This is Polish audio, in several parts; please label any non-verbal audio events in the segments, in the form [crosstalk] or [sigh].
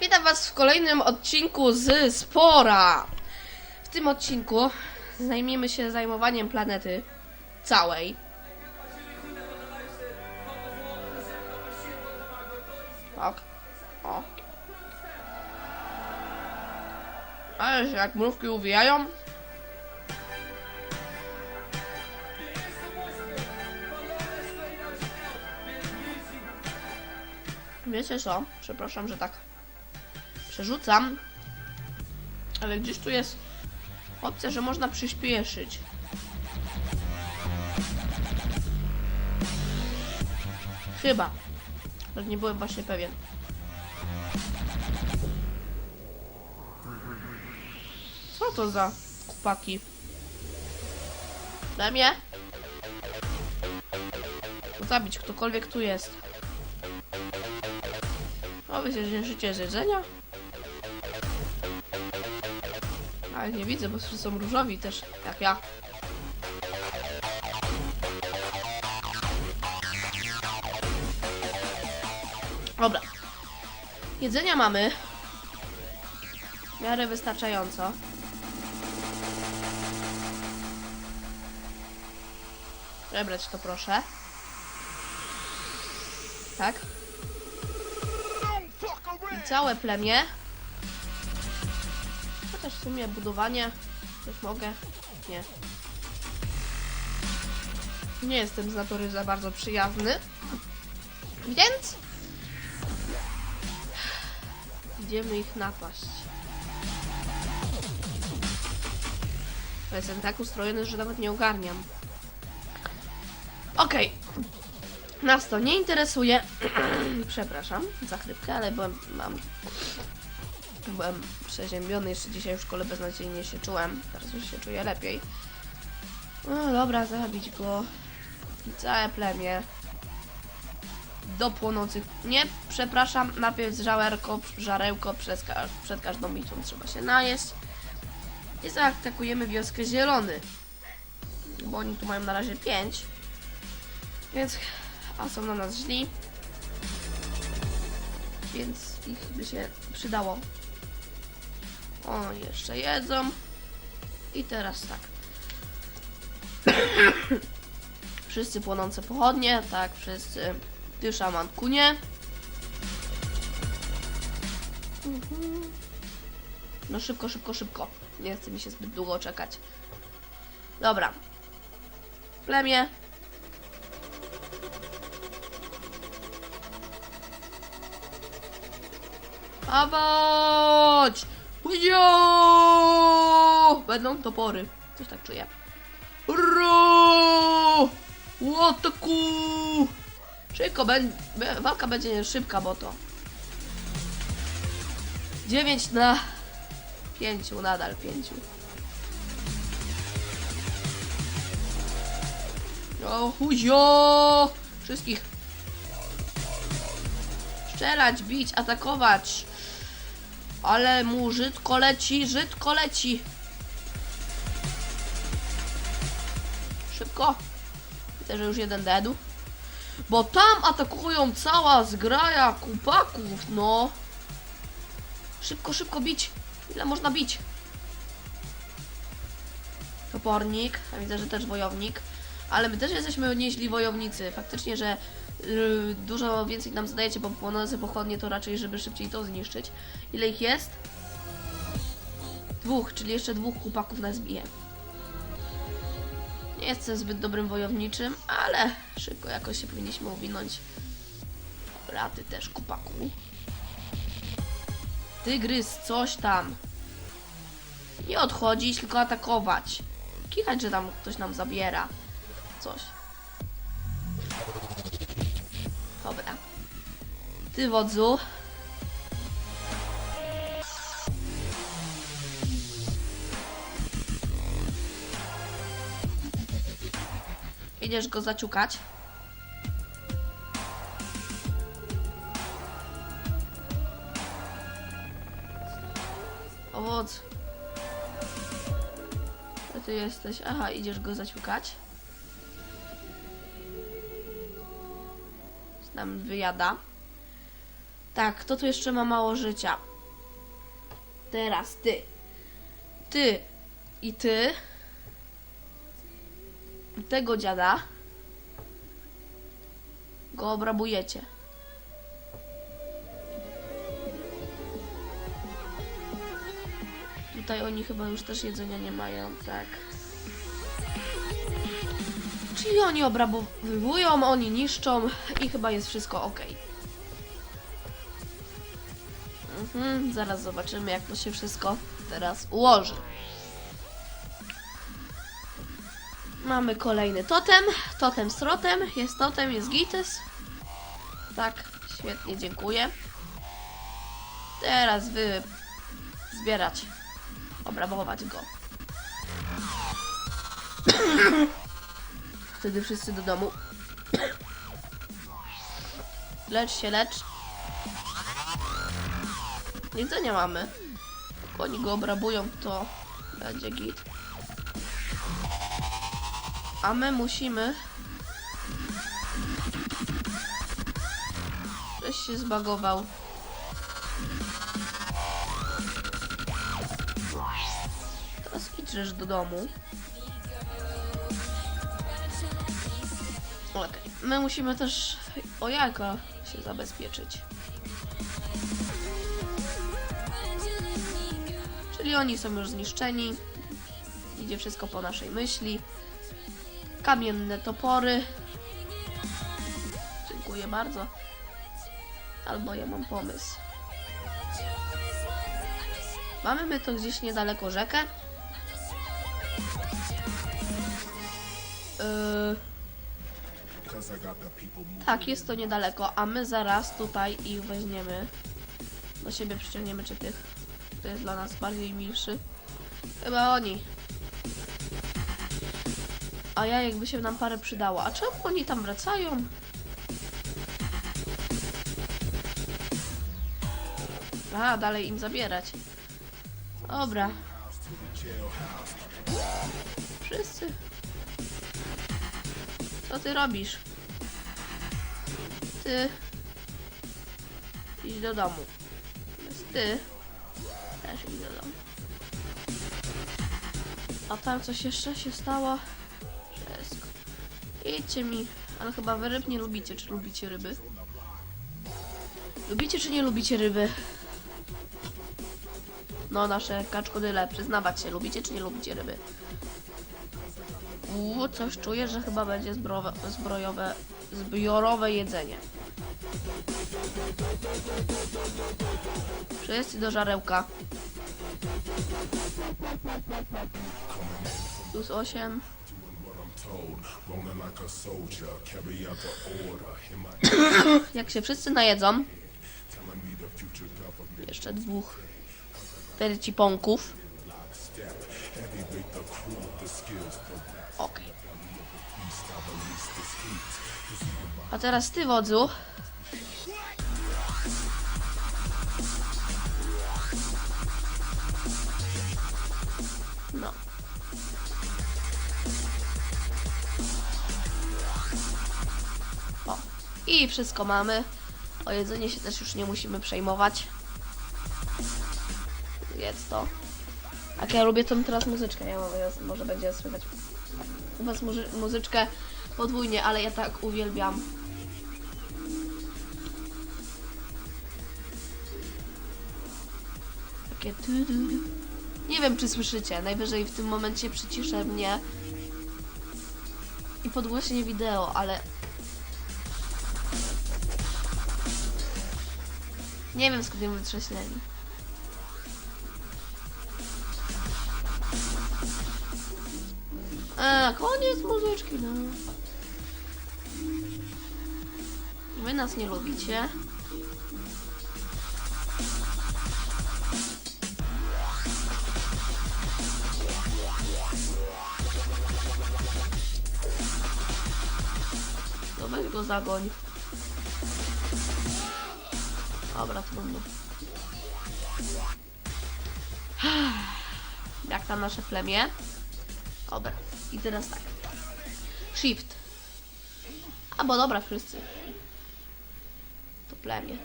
Witam Was w kolejnym odcinku z Spora. W tym odcinku zajmiemy się zajmowaniem planety całej. Tak. O. Ale jak mrówki uwijają. Wiecie co? Przepraszam, że tak przerzucam. Ale gdzieś tu jest opcja, że można przyspieszyć. Chyba. Ale nie byłem właśnie pewien. Co to za kupaki? Daj mnie? Zabić ktokolwiek tu jest. O, wy się życie z jedzenia? Ale nie widzę, bo są różowi też, jak ja. Dobra. Jedzenia mamy. W miarę wystarczająco. Przebrać to proszę. Tak. I całe plemię. Sumie budowanie też mogę. Nie. Nie jestem z natury za bardzo przyjazny. Więc idziemy ich napaść. Ja Jestem tak ustrojony, że nawet nie ogarniam. Okej. Nas to nie interesuje. [clears throat] Przepraszam za chrypkę, ale byłem, mam... Byłem przeziębiony, jeszcze dzisiaj w szkole beznadziejnie się czułem. Teraz już się czuję lepiej. No dobra, zabić go. Całe plemię. Do płonących... Nie, przepraszam, najpierw żarełko, żarełko przez ka przed każdą bitwą trzeba się najeść. I zaatakujemy wioskę Zielony. Bo oni tu mają na razie 5. Więc a są na nas źli. Więc ich by się przydało. O, jeszcze jedzą. I teraz tak. [coughs] wszyscy płonące pochodnie, tak, wszyscy. Ty szaman kunie. Mhm. No szybko, szybko, szybko. Nie chce mi się zbyt długo czekać. Dobra. Plemię, Awać! Jo! Będą topory. Coś tak czuję. Ro! Łotaku! Szybko, be, walka będzie szybka, bo to 9 na 5, nadal 5. O, huzio! Wszystkich strzelać, bić, atakować. Ale mu żydko leci, żydko leci. Szybko. Widzę, że już jeden dedu. Bo tam atakują cała zgraja kupaków, no. Szybko, szybko bić. Ile można bić? Topornik, a widzę, że też wojownik. Ale my też jesteśmy nieźli wojownicy. Faktycznie, że dużo więcej nam zadajecie, bo płonące pochodnie to raczej, żeby szybciej to zniszczyć. Ile ich jest? Dwóch, czyli jeszcze dwóch chłopaków nas bije. Nie jestem zbyt dobrym wojowniczym, ale szybko jakoś się powinniśmy uwinąć. Dobra, ty też, kupaku. Tygrys, coś tam. Nie odchodzić, tylko atakować. Kichać, że tam ktoś nam zabiera. Coś. Dobra. Ty wodzu. Idziesz go zaciukać. Owoc. Gdzie ty jesteś? Aha, idziesz go zaciukać. Nam wyjada. Tak, kto tu jeszcze ma mało życia? Teraz ty. Ty i ty. I tego dziada. Go obrabujecie. Tutaj oni chyba już też jedzenia nie mają, tak. Czyli oni obrabowują, oni niszczą i chyba jest wszystko ok. Mhm, zaraz zobaczymy jak to się wszystko teraz ułoży. Mamy kolejny totem, totem z trotem, jest totem, jest gites. Tak, świetnie, dziękuję. Teraz wy zbierać, obrabować go. Wtedy wszyscy do domu. Lecz się, lecz. Jedzenia mamy. Jak oni go obrabują, to będzie git. A my musimy... Żeś się zbagował. Teraz idźesz do domu. My musimy też o jajka się zabezpieczyć. Czyli oni są już zniszczeni. Idzie wszystko po naszej myśli. Kamienne topory. Dziękuję bardzo. Albo ja mam pomysł. Mamy my to gdzieś niedaleko rzekę. Yy, tak, jest to niedaleko, a my zaraz tutaj ich weźmiemy. Do siebie przyciągniemy czy tych. To jest dla nas bardziej milszy. Chyba oni. A ja jakby się nam parę przydało. A czemu oni tam wracają? A, dalej im zabierać. Dobra. Wszyscy. Co ty robisz? Ty. Idź do domu. Jest ty. Też idź do domu. A tam coś jeszcze się stało? Wszystko. Idźcie mi. Ale chyba wy ryb nie lubicie. Czy lubicie ryby? Lubicie czy nie lubicie ryby? No, nasze kaczkodyle, przyznawać się, lubicie czy nie lubicie ryby? Coś czuję, że chyba będzie zbrowe, zbrojowe, zbiorowe jedzenie. Wszyscy do żarełka. Plus 8. [coughs] Jak się wszyscy najedzą, jeszcze dwóch terciponków. Okej. A teraz ty, wodzu. No. I wszystko mamy. O jedzenie się też już nie musimy przejmować. Jest to. Jak ja lubię tą teraz muzyczkę, ja może będzie słychać u was muzy muzyczkę podwójnie, ale ja tak uwielbiam. Takie. Nie wiem, czy słyszycie. Najwyżej w tym momencie przyciszę mnie i podgłośnie wideo, ale nie wiem, skąd ją wytrześnęli. A, koniec muzyczki, no. Wy nas nie lubicie. To weź go zagoń. Dobra, trudno. Jak tam nasze plemię? Dobra. I teraz tak. Shift. A bo dobra, wszyscy. To plemię.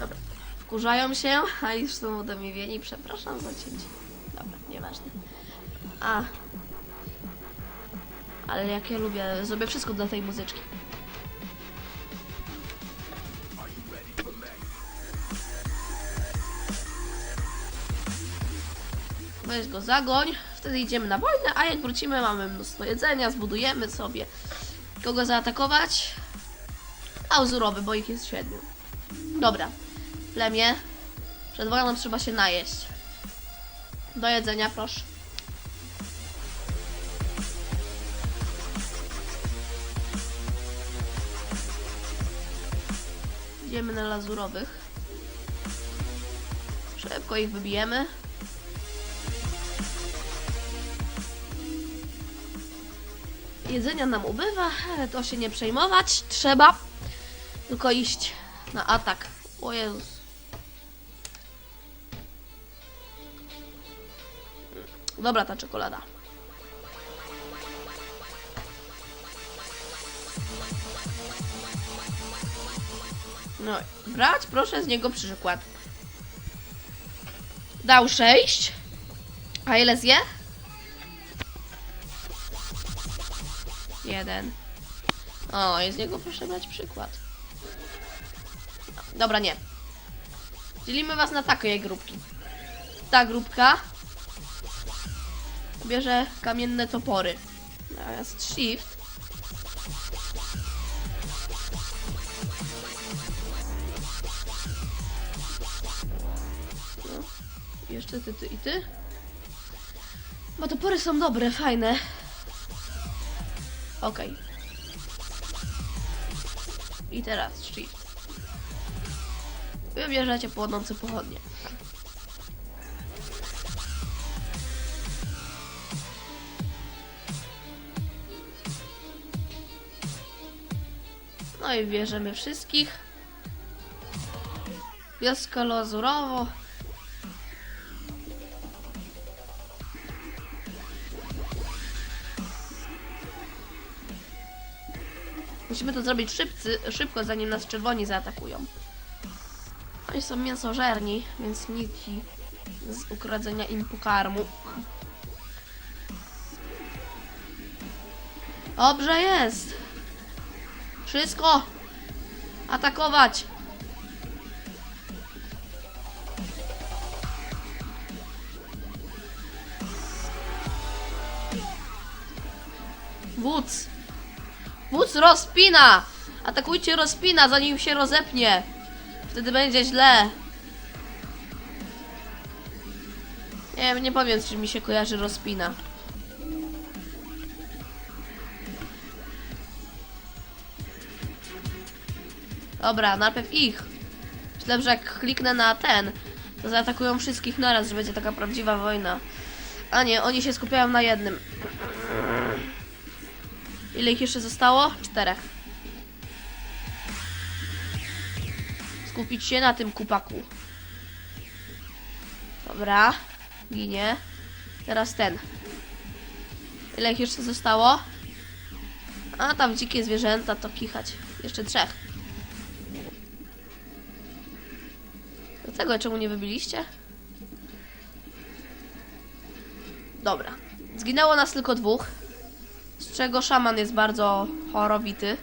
Dobra. Wkurzają się, a już są udomiwieni. Przepraszam za cięcie. Dobra, nieważne. A. Ale jak ja lubię, zrobię wszystko dla tej muzyczki. Weź go zagoń, wtedy idziemy na wojnę, a jak wrócimy mamy mnóstwo jedzenia, zbudujemy sobie. Kogo zaatakować? Auzurowy, bo ich jest siedmiu. Dobra, plemię. Przed wojną trzeba się najeść. Do jedzenia, proszę. Idziemy na lazurowych. Szybko ich wybijemy. Jedzenia nam ubywa, ale to się nie przejmować. Trzeba tylko iść na atak. O Jezus. Dobra ta czekolada. No, brać proszę z niego przykład. Dał 6. A ile zje? Jeden. O, i z niego proszę brać przykład. Dobra, nie. Dzielimy was na takie grupki. Ta grupka bierze kamienne topory. Natomiast shift no. Jeszcze ty, ty i ty. Bo topory są dobre, fajne. Okej. I teraz shift. Wybierzecie płonące pochodnie. No i bierzemy wszystkich. Wioska Lazurowo. Musimy to zrobić szybcy, szybko, zanim nas czerwoni zaatakują. Oni są mięsożerni, więc niki z ukradzenia im pokarmu. Dobrze jest. Wszystko. Atakować. Wódz. Wódz rozpina. Atakujcie rozpina, zanim się rozepnie. Wtedy będzie źle. Nie wiem, nie powiem, czy mi się kojarzy rozpina. Dobra, najpierw ich. Myślę, że jak kliknę na ten, to zaatakują wszystkich naraz, że będzie taka prawdziwa wojna. A nie, oni się skupiają na jednym. Ile ich jeszcze zostało? Czterech. Skupić się na tym kupaku. Dobra. Ginie. Teraz ten. Ile ich jeszcze zostało? A tam dzikie zwierzęta to kichać. Jeszcze trzech. Dlaczego czemu nie wybiliście? Dobra. Zginęło nas tylko dwóch. Z czego szaman jest bardzo chorowity.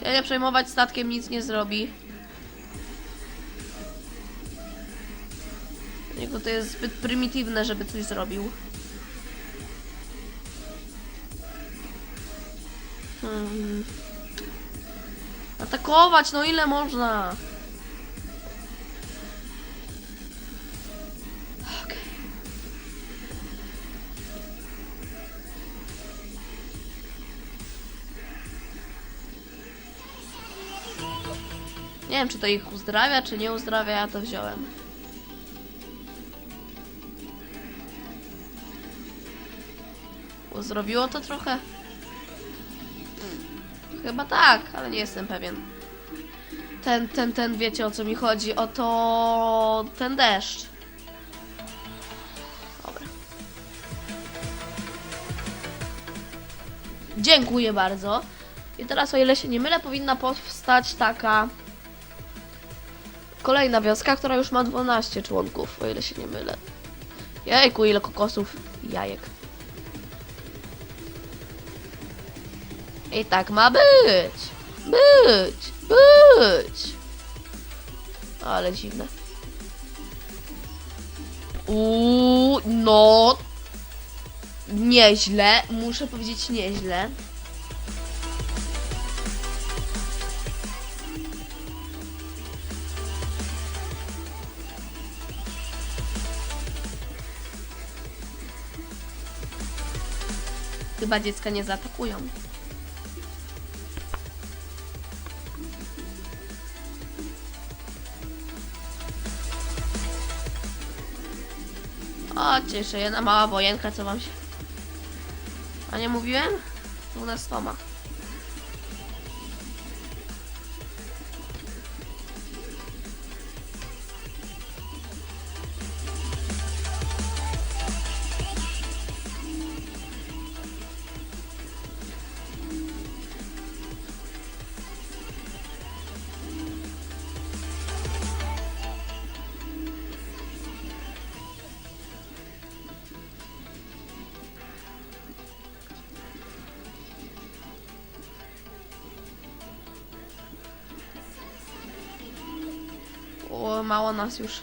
Się nie przejmować statkiem, nic nie zrobi. Jego to jest zbyt prymitywne, żeby coś zrobił. Hmm. Atakować, no ile można? Nie wiem, czy to ich uzdrawia, czy nie uzdrawia, ja to wziąłem. Uzdrowiło to trochę? Chyba tak, ale nie jestem pewien. Ten, ten, ten, wiecie o co mi chodzi? O to... ten deszcz. Dobra. Dziękuję bardzo. I teraz, o ile się nie mylę, powinna powstać taka kolejna wioska, która już ma 12 członków, o ile się nie mylę. Jejku, ile kokosów, jajek. I tak ma być. Być, być. Ale dziwne. Uuu, no. Nieźle, muszę powiedzieć nieźle. Chyba dziecka nie zaatakują. O, cieszę, jedna mała wojenka, co wam się... A nie mówiłem? 12. Mało, mało nas już.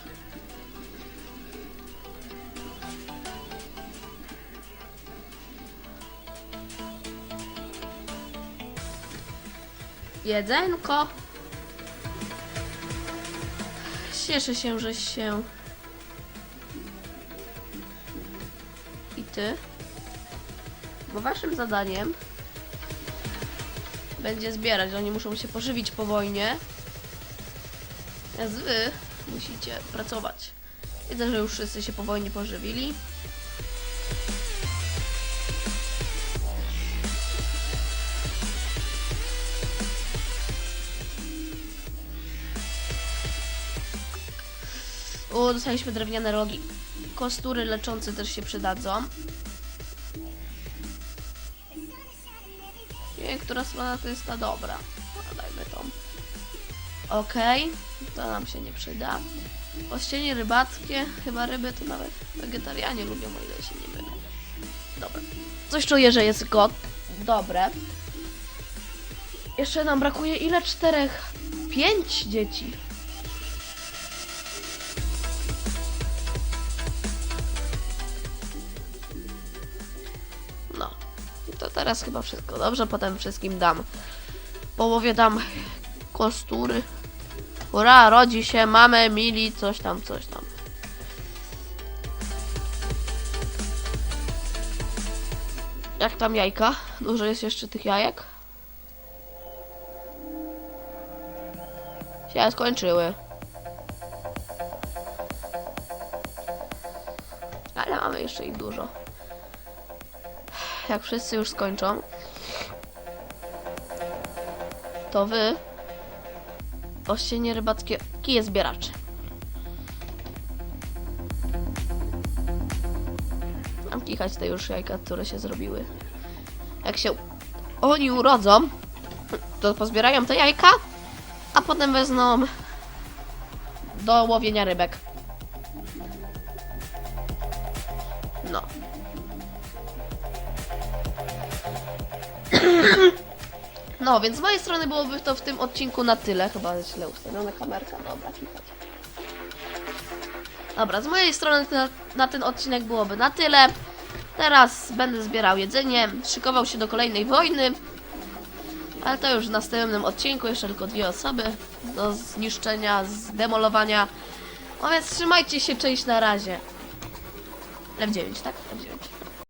Jedzenko. Cieszę się, że się. I ty. Bo waszym zadaniem będzie zbierać. Oni muszą się pożywić po wojnie. Więc wy musicie pracować. Widzę, że już wszyscy się po wojnie pożywili. O, dostaliśmy drewniane rogi. Kostury leczące też się przydadzą. Nie która strona to jest ta dobra. No, dajmy tą. Okej, to nam się nie przyda. Ościenie rybackie, chyba ryby to nawet wegetarianie lubią, o ile się nie mylę. Dobra. Coś czuję, że jest go dobre. Jeszcze nam brakuje ile? Czterech? Pięć dzieci. No. To teraz chyba wszystko dobrze, potem wszystkim dam. Połowie dam kostury. Ura, rodzi się, mamy, mili, coś tam, coś tam. Jak tam jajka? Dużo jest jeszcze tych jajek? Się skończyły. Ale mamy jeszcze ich dużo. Jak wszyscy już skończą, to wy ościenie rybackie kije zbieracze. Mam kichać te już jajka, które się zrobiły. Jak się oni urodzą, to pozbierają te jajka, a potem wezmą do łowienia rybek. No. [clears throat] No, więc z mojej strony byłoby to w tym odcinku na tyle. Chyba źle ustawiona kamerka. Dobra, klikać. Dobra, z mojej strony na, na ten odcinek byłoby na tyle. Teraz będę zbierał jedzenie, szykował się do kolejnej wojny. Ale to już w następnym odcinku, jeszcze tylko dwie osoby do zniszczenia, zdemolowania. No więc trzymajcie się, cześć na razie. F9, tak? F9.